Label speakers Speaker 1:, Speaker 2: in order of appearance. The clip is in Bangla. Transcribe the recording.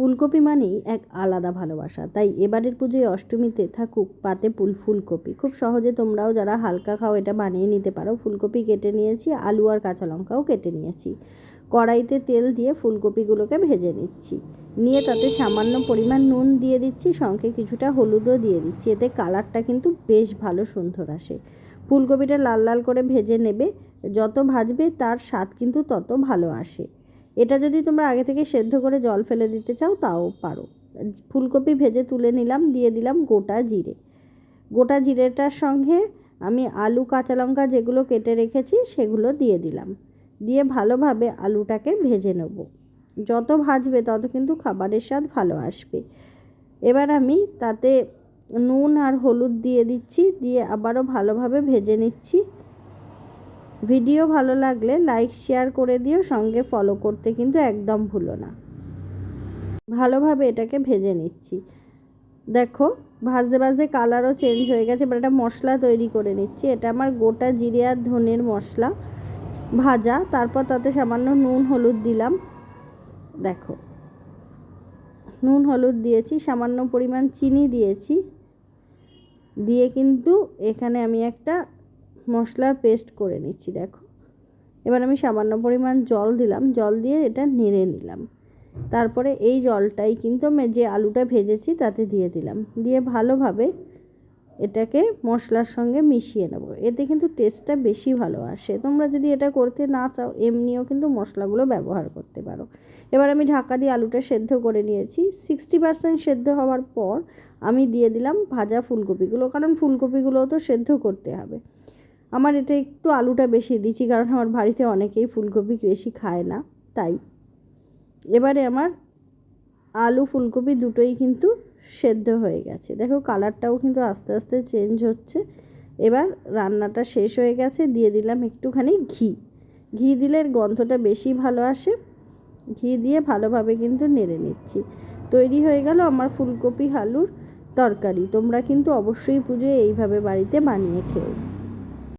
Speaker 1: ফুলকপি মানেই এক আলাদা ভালোবাসা। তাই এবারের পুজোয় অষ্টমীতে থাকুক পাতে ফুল ফুলকপি। খুব সহজে তোমরাও যারা হালকা খাও এটা বানিয়ে নিতে পারো। ফুলকপি কেটে নিয়েছি, আলু আর কাঁচা লঙ্কাও কেটে নিয়েছি। কড়াইতে তেল দিয়ে ফুলকপিগুলোকে ভেজে নিচ্ছি। নিয়ে তাতে সামান্য পরিমাণ নুন দিয়ে দিচ্ছি, সঙ্গে কিছুটা হলুদও দিয়ে দিচ্ছি। এতে কালারটা কিন্তু বেশ ভালো সুন্দর আসে। ফুলকপিটা লাল লাল করে ভেজে নেবে, যত ভাজবে তার স্বাদ কিন্তু তত ভালো আসে। এটা যদি তোমরা আগে থেকে সেদ্ধ করে জল ফেলে দিতে চাও, তাও পারো। ফুলকপি ভেজে তুলে নিলাম, দিয়ে দিলাম গোটা জিরে। গোটা জিরেটার সঙ্গে আমি আলু, কাঁচা লঙ্কা যেগুলো কেটে রেখেছি, সেগুলো দিয়ে দিলাম। দিয়ে ভালোভাবে আলুটাকে ভেজে নেব। যত ভাজবে, তত কিন্তু খাবারের স্বাদ ভালো আসবে। এবার আমি তাতে নুন আর হলুদ দিয়ে দিচ্ছি, দিয়ে আবারও ভালোভাবে ভেজে নিচ্ছি। ভিডিও ভালো লাগলে লাইক, শেয়ার করে দিও, সঙ্গে ফলো করতে কিন্তু একদম ভুলো না। ভালোভাবে এটাকে ভেজে নিচ্ছি। দেখো, ভাজতে ভাজতে কালারও চেঞ্জ হয়ে গেছে, এবার একটা মশলা তৈরি করে নিচ্ছি। এটা আমার গোটা জিরে আর ধনের মশলা ভাজা, তারপর তাতে সামান্য নুন, হলুদ দিলাম। দেখো, নুন, হলুদ দিয়েছি, সামান্য পরিমাণ চিনি দিয়েছি। দিয়ে কিন্তু এখানে আমি একটা মশলার পেস্ট করে নিচ্ছি, দেখো। এবার আমি সামান্য পরিমাণ জল দিলাম, জল দিয়ে এটা নেড়ে নিলাম। তারপরে এই জলটাই কিন্তু আমি যে আলুটা ভেজেছি তাতে দিয়ে দিলাম। দিয়ে ভালোভাবে এটাকে মশলার সঙ্গে মিশিয়ে নেব। এতে কিন্তু টেস্টটা বেশি ভালো আসে। তোমরা যদি এটা করতে না চাও, এমনিও কিন্তু মশলাগুলো ব্যবহার করতে পারো। এবার আমি ঢাকা দিয়ে আলুটা সেদ্ধ করে নিয়েছি। সিক্সটি পার্সেন্ট সেদ্ধ হওয়ার পর আমি দিয়ে দিলাম ভাজা ফুলকপিগুলো, কারণ ফুলকপিগুলোও তো সেদ্ধ করতে হবে। আমার এটা একটু আলুটা বেশি দিচ্ছি, কারণ আমার বাড়িতে অনেকেই ফুলকপি বেশি খায় না, তাই। এবারে আমার আলু, ফুলকপি দুটোই কিন্তু সেদ্ধ হয়ে গেছে। দেখো কালারটাও কিন্তু আস্তে আস্তে চেঞ্জ হচ্ছে। এবার রান্নাটা শেষ হয়ে গেছে, দিয়ে দিলাম একটুখানি ঘি। ঘি দিলে গন্ধটা বেশি ভালো আসে। ঘি দিয়ে ভালোভাবে কিন্তু নেড়ে নিচ্ছি। তৈরি হয়ে গেল আমার ফুলকপি আলুর তরকারি। তোমরা কিন্তু অবশ্যই পুজোয় এইভাবে বাড়িতে বানিয়ে খেও।